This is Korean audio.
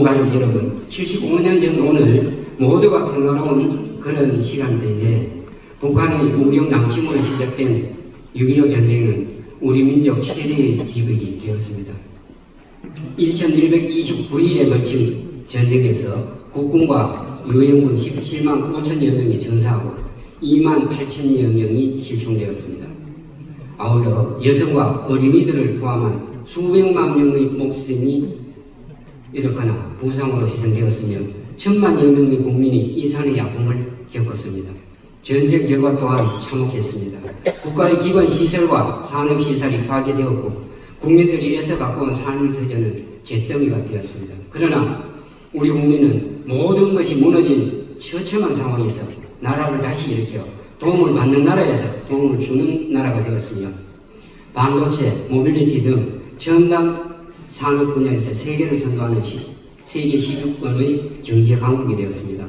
가족 여러분, 75년 전 오늘 모두가 평화로운 그런 시간대에 북한의 무력 낭심으로 시작된 6.25 전쟁은 우리 민족 최대의 비극이 되었습니다. 1129일에 걸친 전쟁에서 국군과 유영군 17만 5천여 명이 전사하고 2만 8천여 명이 실종되었습니다. 아울러 여성과 어린이들을 포함한 수백만 명의 목숨이 이렇거나 부상으로 희생되었으며 천만 여 명의 국민이 이 산의 아픔을 겪었습니다. 전쟁 결과 또한 참혹했습니다. 국가의 기본 시설과 산업 시설이 파괴되었고 국민들이 애써 갖고 온 삶의 터전은 잿더미가 되었습니다. 그러나 우리 국민은 모든 것이 무너진 처참한 상황에서 나라를 다시 일으켜 도움을 받는 나라에서 도움을 주는 나라가 되었으며 반도체, 모빌리티 등 첨단 산업 분야에서 세계를 선도하는 시- 세계 시급권의 경제 강국이 되었습니다.